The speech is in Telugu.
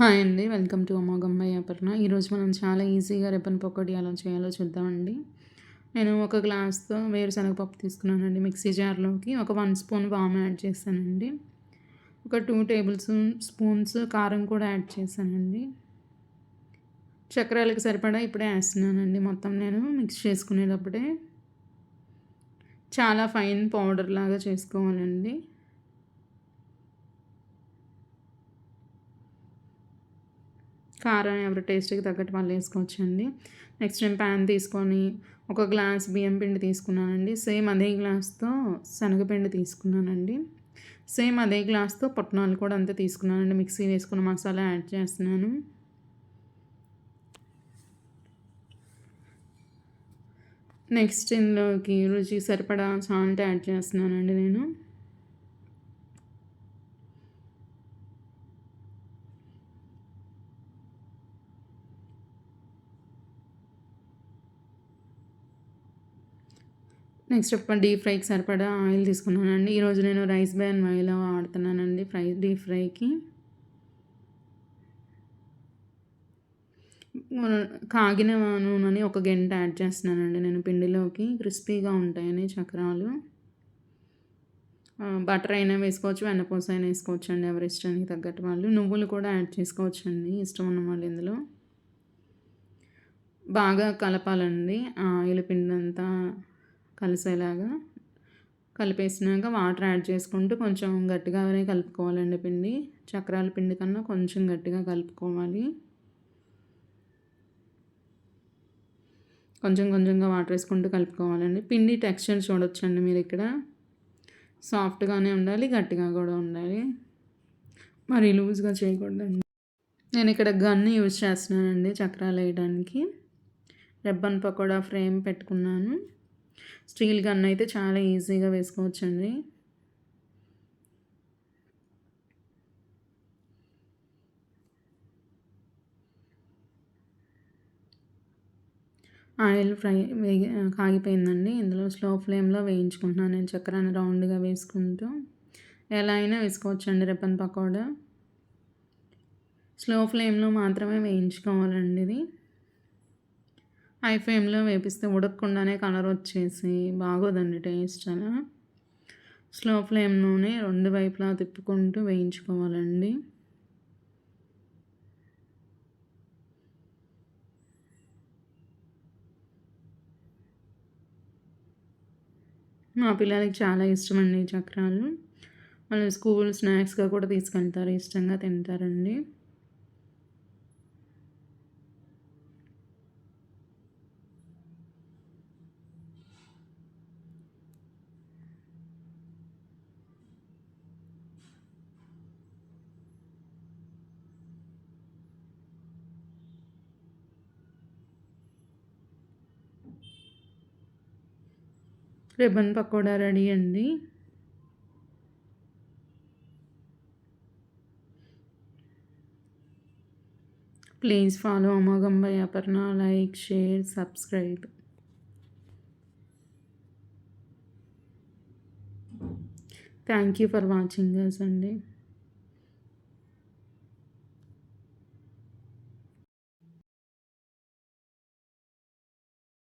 హాయ్ అండి. వెల్కమ్ టు అమోఘమ్మయ్య అపర్ణ. ఈరోజు మనం చాలా ఈజీగా రిబ్బన్ పకోడీ ఎలా చేయాలో చూద్దామండి. నేను ఒక గ్లాస్తో వేరుశనగపప్పు తీసుకున్నానండి మిక్సీ జార్లోకి. ఒక వన్ స్పూన్ వామ్ యాడ్ చేశానండి. ఒక టూ టేబుల్ స్పూన్స్ కారం కూడా యాడ్ చేశానండి. చక్రాలకు సరిపడా ఇప్పుడే వేస్తున్నానండి. మొత్తం నేను మిక్స్ చేసుకునేటప్పుడే. చాలా ఫైన్ పౌడర్ లాగా చేసుకోవాలండి. కారం ఎవరి టేస్ట్కి తగ్గట్టు వాళ్ళు వేసుకోవచ్చండి. నెక్స్ట్ నేను ప్యాన్ తీసుకొని ఒక గ్లాస్ బియ్యం పిండి తీసుకున్నానండి. సేమ్ అదే గ్లాస్తో శనగపిండి తీసుకున్నానండి. సేమ్ అదే గ్లాస్తో పొట్నాలు కూడా అంతే తీసుకున్నానండి. మిక్సీ వేసుకున్న మసాలా యాడ్ చేస్తున్నాను. నెక్స్ట్ ఇందులోకి రుచి సరిపడా సాల్ట్ యాడ్ చేస్తున్నానండి నేను. నెక్స్ట్ డీప్ ఫ్రైకి సరిపడా ఆయిల్ తీసుకున్నానండి. ఈరోజు నేను రైస్ బ్యాన్ ఆయిల్ వాడుతున్నానండి ఫ్రై డీప్ ఫ్రైకి. కాగిన నూనెని ఒక గంట యాడ్ చేస్తున్నానండి నేను పిండిలోకి. క్రిస్పీగా ఉంటాయని చక్రాలు. బటర్ అయినా వేసుకోవచ్చు వెన్నపూస అయినా వేసుకోవచ్చు అండి ఎవరి ఇష్టానికి తగ్గట్టు వాళ్ళు. నువ్వులు కూడా యాడ్ చేసుకోవచ్చు అండి ఇష్టం ఉన్న వాళ్ళు ఇందులో. బాగా కలపాలండి ఆయిల్ పిండి అంతా కలిసేలాగా కలిపేసినాక వాటర్ యాడ్ చేసుకుంటూ కొంచెం గట్టిగానే కలుపుకోవాలండి పిండి. చక్రాల పిండి కన్నా కొంచెం గట్టిగా కలుపుకోవాలి. కొంచెం కొంచెంగా వాటర్ వేసుకుంటూ కలుపుకోవాలండి. పిండి టెక్స్చర్ చూడొచ్చండి మీరు ఇక్కడ. సాఫ్ట్గానే ఉండాలి గట్టిగా కూడా ఉండాలి. మరి లూజ్గా చేయకూడదండి. నేను ఇక్కడ గన్ యూజ్ చేస్తున్నానండి చక్రాలు వేయడానికి. రెబ్బన్ పకోడా ఫ్రేమ్ పెట్టుకున్నాను. స్టీల్ గన్ అయితే చాలా ఈజీగా వేసుకోవచ్చండి. ఆయిల్ ఫ్రై వేగి కాగిపోయిందండి. ఇందులో స్లో ఫ్లేమ్లో వేయించుకుంటున్నాను. నేను చక్రాన్ని రౌండ్గా వేసుకుంటూ. ఎలా అయినా వేసుకోవచ్చండి రెప్పన్ పకోడా. స్లో ఫ్లేమ్లో మాత్రమే వేయించుకోవాలండి ఇది. హై ఫ్లేమ్లో వేపిస్తే ఉడకకుండానే కలర్ వచ్చేసి బాగోదండి టేస్ట్ అలా. స్లో ఫ్లేమ్లోనే రెండు వైపులా తిప్పుకుంటూ వేయించుకోవాలండి. మా పిల్లలకి చాలా ఇష్టం అండి చక్రాలు. వాళ్ళు స్కూల్ స్నాక్స్గా కూడా తీసుకెళ్తారు ఇష్టంగా తింటారండి. రెబన్ పకోడా రెడీ అండి. ప్లీజ్ ఫాలో అమోఘం by Aparna like share subscribe. Thank you for watching us అండి.